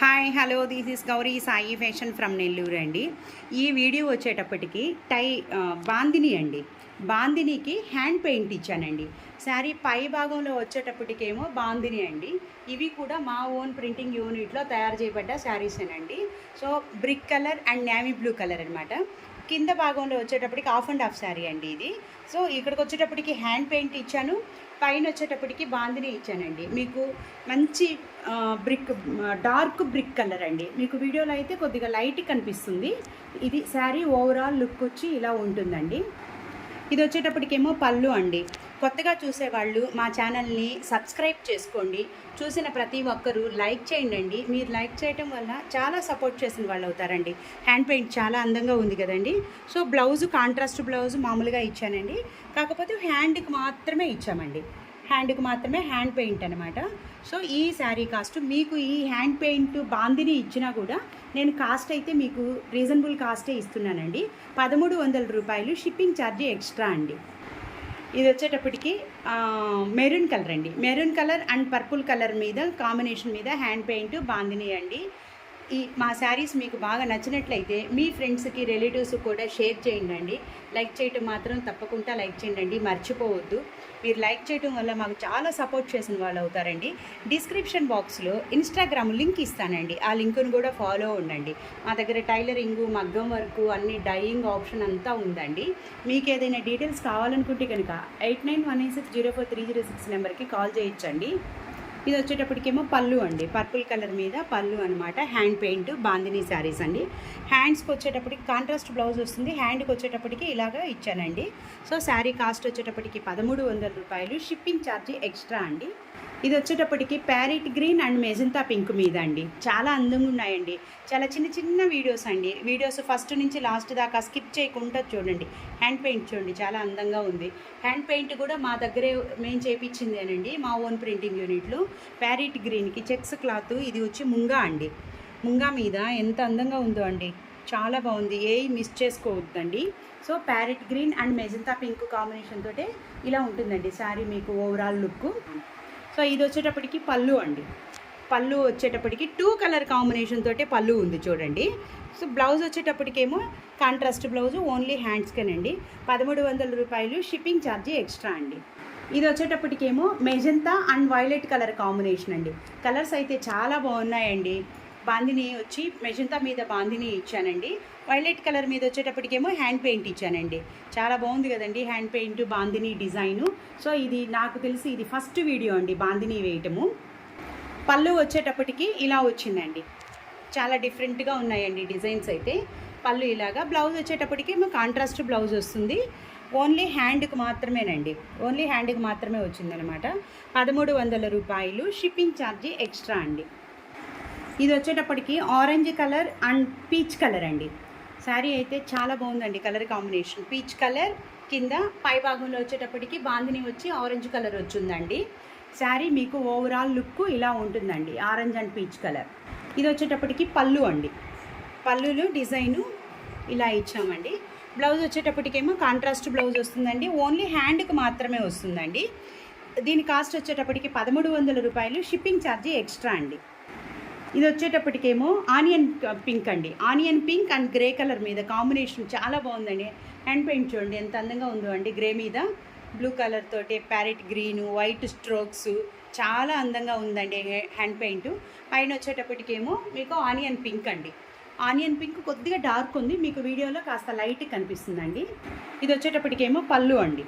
Hi hello this is Gowri Sai fashion from Nellore అండి. ఈ video వచ్చేటప్పటికి టై బాందిని అండి. బాందినికి హ్యాండ్ పెయింట్ ఇచ్చానండి. శారీ పై భాగంలో వచ్చేటప్పటికేమో బాందిని అండి. ఇవి కూడా మా ఓన్ ప్రింటింగ్ యూనిట్లో తయారు చేయబడ్డ శారీసేనండి. So brick colour and navy blue colour అనమాట కింద భాగంలో వచ్చేటప్పటికి ఆఫ్ అండ్ ఆఫ్ శారీ అండి ఇది. సో ఇక్కడికి వచ్చేటప్పటికి హ్యాండ్ పెయింట్ ఇచ్చాను. పైన వచ్చేటప్పటికి బాందిని ఇచ్చానండి. మీకు మంచి బ్రిక్ డార్క్ బ్రిక్ కలర్ అండి. మీకు వీడియోలో అయితే కొద్దిగా లైట్ కనిపిస్తుంది. ఇది శారీ ఓవరాల్ లుక్ వచ్చి ఇలా ఉంటుందండి. ఇది వచ్చేటప్పటికేమో పళ్ళు అండి. కొత్తగా చూసేవాళ్ళు మా ఛానల్ని సబ్స్క్రైబ్ చేసుకోండి. చూసిన ప్రతి ఒక్కరూ లైక్ చేయండి మీరు లైక్ చేయటం వల్ల చాలా సపోర్ట్ చేసిన వాళ్ళు అవుతారండి. హ్యాండ్ పెయింట్ చాలా అందంగా ఉంది కదండి. సో బ్లౌజ్ కాంట్రాస్ట్ బ్లౌజ్ మామూలుగా ఇచ్చానండి. కాకపోతే హ్యాండ్కి మాత్రమే ఇచ్చామండి. హ్యాండ్కి మాత్రమే హ్యాండ్ పెయింట్ అనమాట సో ఈ శారీ కాస్ట్ మీకు ఈ హ్యాండ్ పెయింట్ బాందిని ఇచ్చినా కూడా నేను కాస్ట్ అయితే మీకు రీజనబుల్ కాస్టే ఇస్తున్నానండి. పదమూడు వందల రూపాయలు షిప్పింగ్ ఛార్జీ ఎక్స్ట్రా అండి. ఇది వచ్చేటప్పటికి మెరూన్ కలర్ అండి. Maroon colour and purple colour మీద కాంబినేషన్ మీద హ్యాండ్ పెయింట్ బాందిని అండి. ఈ మా శారీస్ మీకు బాగా నచ్చినట్లయితే మీ ఫ్రెండ్స్కి రిలేటివ్స్ కూడా షేర్ చేయండి లైక్ చేయటం మాత్రం తప్పకుండా లైక్ చేయండి మర్చిపోవద్దు. మీరు లైక్ చేయటం వల్ల మాకు చాలా సపోర్ట్ చేసిన వాళ్ళు అవుతారండి. డిస్క్రిప్షన్ బాక్స్లో ఇన్స్టాగ్రామ్ లింక్ ఇస్తానండి. ఆ లింకును కూడా ఫాలో ఉండండి మా దగ్గర టైలరింగు మగ్గం వర్క్ అన్ని డైయింగ్ ఆప్షన్ అంతా ఉందండి. మీకు ఏదైనా డీటెయిల్స్ కావాలనుకుంటే కనుక eight nine one eight six zero four three zero six నెంబర్కి కాల్ చేయొచ్చండి. ఇది వచ్చేటప్పటికేమో పళ్ళు అండి. పర్పుల్ కలర్ మీద పళ్ళు అనమాట హ్యాండ్ పెయింట్ బాందినీ శారీస్ అండి. హ్యాండ్స్కి వచ్చేటప్పటికి కాంట్రాస్ట్ బ్లౌజ్ వస్తుంది. హ్యాండ్కి వచ్చేటప్పటికి ఇలాగా ఇచ్చానండి. సో శారీ కాస్ట్ వచ్చేటప్పటికి పదమూడు వందల రూపాయలు. షిప్పింగ్ ఛార్జీ ఎక్స్ట్రా అండి. ఇది వచ్చేటప్పటికి parrot green and magenta pink మీద అండి. చాలా అందంగా ఉన్నాయండి. చాలా చిన్న చిన్న వీడియోస్ అండి. వీడియోస్ ఫస్ట్ నుంచి లాస్ట్ దాకా స్కిప్ చేయకుండా చూడండి. హ్యాండ్ పెయింట్ చూడండి. చాలా అందంగా ఉంది. హ్యాండ్ పెయింట్ కూడా మా దగ్గరే మేము చేయించిందేనండి మా ఓన్ ప్రింటింగ్ యూనిట్లో. ప్యారెట్ గ్రీన్కి చెక్స్ క్లాత్ ఇది వచ్చి ముంగా అండి. ముంగా మీద ఎంత అందంగా ఉందో అండి. చాలా బాగుంది. ఏ మిస్ చేసుకోవద్దండి. So parrot green and magenta pink combination తోటే ఇలా ఉంటుందండి. శారీ మీకు ఓవరాల్ లుక్. సో ఇది వచ్చేటప్పటికి పళ్ళు అండి. పళ్ళు వచ్చేటప్పటికి టూ కలర్ కాంబినేషన్ తోటే పళ్ళు ఉంది చూడండి. సో బ్లౌజ్ వచ్చేటప్పటికేమో కాంట్రాస్ట్ బ్లౌజ్ ఓన్లీ హ్యాండ్స్కేనండి పదమూడు వందల రూపాయలు షిప్పింగ్ ఛార్జీ ఎక్స్ట్రా అండి. ఇది వచ్చేటప్పటికేమో magenta and violet colour combination అండి. కలర్స్ అయితే చాలా బాగున్నాయండి. బాందిని వచ్చి మెజంతా మీద బాందిని ఇచ్చానండి. వైలెట్ కలర్ మీద వచ్చేటప్పటికేమో హ్యాండ్ పెయింట్ ఇచ్చానండి. చాలా బాగుంది కదండి hand paint bandhani design. So ఇది నాకు తెలిసి ఇది ఫస్ట్ వీడియో అండి బాందిని వేయటము. పళ్ళు వచ్చేటప్పటికి ఇలా వచ్చిందండి. చాలా డిఫరెంట్గా ఉన్నాయండి డిజైన్స్ అయితే. పళ్ళు ఇలాగా బ్లౌజ్ వచ్చేటప్పటికి మాకు కాంట్రాస్ట్ బ్లౌజ్ వస్తుంది. ఓన్లీ హ్యాండ్కి మాత్రమేనండి. ఓన్లీ హ్యాండ్కి మాత్రమే వచ్చిందనమాట. పదమూడు వందల రూపాయలు షిప్పింగ్ ఛార్జీ ఎక్స్ట్రా అండి. ఇది వచ్చేటప్పటికి orange colour and peach colour అండి. శారీ అయితే చాలా బాగుందండి కలర్ కాంబినేషన్. పీచ్ కలర్ కింద పై భాగంలో వచ్చేటప్పటికి బాందిని వచ్చి ఆరెంజ్ కలర్ వచ్చిందండి. శారీ మీకు ఓవరాల్ లుక్ ఇలా ఉంటుందండి ఆరెంజ్ అండ్ పీచ్ కలర్. ఇది వచ్చేటప్పటికి పళ్ళు అండి. పళ్ళులు డిజైను ఇలా ఇచ్చామండి. బ్లౌజ్ వచ్చేటప్పటికేమో కాంట్రాస్ట్ బ్లౌజ్ వస్తుందండి. ఓన్లీ హ్యాండ్కి మాత్రమే వస్తుందండి. దీని కాస్ట్ వచ్చేటప్పటికి పదమూడు వందల రూపాయలు. షిప్పింగ్ ఛార్జీ ఎక్స్ట్రా అండి. ఇది వచ్చేటప్పటికేమో ఆనియన్ పింక్ అండి. Onion pink and grey colour మీద కాంబినేషన్ చాలా బాగుందండి. హ్యాండ్ పెయింట్ చూడండి ఎంత అందంగా ఉందో అండి. గ్రే మీద బ్లూ కలర్ తోటి ప్యారెట్ గ్రీను వైట్ స్ట్రోక్స్ చాలా అందంగా ఉందండి హ్యాండ్ పెయింట్ పైన వచ్చేటప్పటికేమో మీకు ఆనియన్ పింక్ అండి. ఆనియన్ పింక్ కొద్దిగా డార్క్ ఉంది. మీకు వీడియోలో కాస్త లైట్ కనిపిస్తుందండి. ఇది వచ్చేటప్పటికేమో పళ్ళు అండి.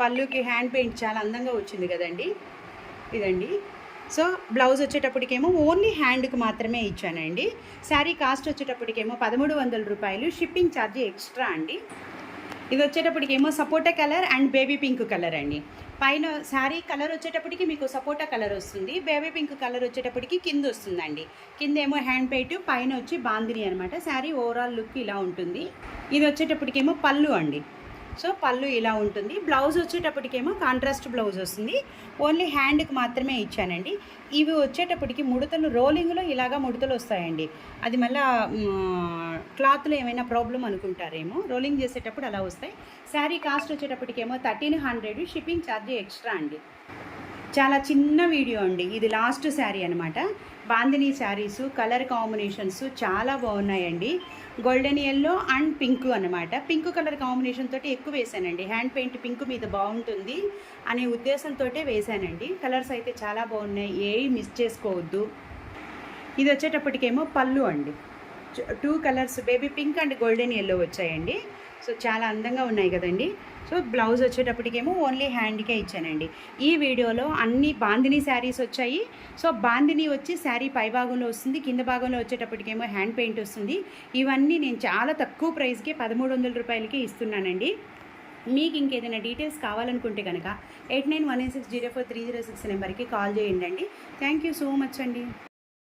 పళ్ళుకి హ్యాండ్ పెయింట్ చాలా అందంగా వచ్చింది కదండి. ఇదండి. సో బ్లౌజ్ వచ్చేటప్పటికేమో ఓన్లీ హ్యాండ్కి మాత్రమే ఇచ్చానండి. శారీ కాస్ట్ వచ్చేటప్పటికేమో పదమూడు వందల రూపాయలు షిప్పింగ్ ఛార్జ్ ఎక్స్ట్రా అండి. ఇది వచ్చేటప్పటికేమో sapota colour and baby pink colour అండి. పైన శారీ కలర్ వచ్చేటప్పటికి మీకు సపోటా కలర్ వస్తుంది బేబీ పింక్ కలర్ వచ్చేటప్పటికి కింద వస్తుందండి. కింద ఏమో హ్యాండ్ పెయిట్ పైన వచ్చి బాందిని అనమాట శారీ ఓవరాల్ లుక్ ఇలా ఉంటుంది. ఇది వచ్చేటప్పటికేమో పళ్ళు అండి. సో పళ్ళు ఇలా ఉంటుంది. బ్లౌజ్ వచ్చేటప్పటికేమో కాంట్రాస్ట్ బ్లౌజ్ వస్తుంది. ఓన్లీ హ్యాండ్కి మాత్రమే ఇచ్చానండి. ఇవి వచ్చేటప్పటికి ముడతలు రోలింగ్లో ఇలాగా ముడతలు వస్తాయండి. అది మళ్ళీ క్లాత్లో ఏమైనా ప్రాబ్లం అనుకుంటారేమో రోలింగ్ చేసేటప్పుడు అలా వస్తాయి. శారీ కాస్ట్ వచ్చేటప్పటికేమో thirteen hundred shipping charge extra అండి. చాలా చిన్న వీడియో అండి. ఇది లాస్ట్ శారీ అనమాట బాందినీ శారీస్ కలర్ కాంబినేషన్స్ చాలా బాగున్నాయండి. గోల్డెన్ ఎల్లో అండ్ పింక్ అనమాట పింక్ కలర్ కాంబినేషన్ తోటి ఎక్కువ వేసానండి. హ్యాండ్ పెయింట్ పింక్ మీద బాగుంటుంది అనే ఉద్దేశంతో వేసానండి. కలర్స్ అయితే చాలా బాగున్నాయి. ఏ మిస్ చేసుకోవద్దు. ఇది వచ్చేటప్పటికేమో పళ్ళు అండి. Two colours baby pink and golden yellow వచ్చాయండి. సో చాలా అందంగా ఉన్నాయి కదండి. సో బ్లౌజ్ వచ్చేటప్పటికేమో ఓన్లీ హ్యాండ్కే ఇచ్చానండి. ఈ వీడియోలో అన్ని బాందిని శారీస్ వచ్చాయి. సో బాందిని వచ్చి శారీ పై భాగంలో వస్తుంది. కింద భాగంలో వచ్చేటప్పటికేమో హ్యాండ్ పెయింట్ వస్తుంది. ఇవన్నీ నేను చాలా తక్కువ ప్రైస్కి పదమూడు వందల రూపాయలకి ఇస్తున్నానండి. మీకు ఇంకేదైనా డీటెయిల్స్ కావాలనుకుంటే కనుక eight nine one eight six zero four three zero six నెంబర్కి కాల్ చేయండి అండి థ్యాంక్ యూ సో మచ్ అండి.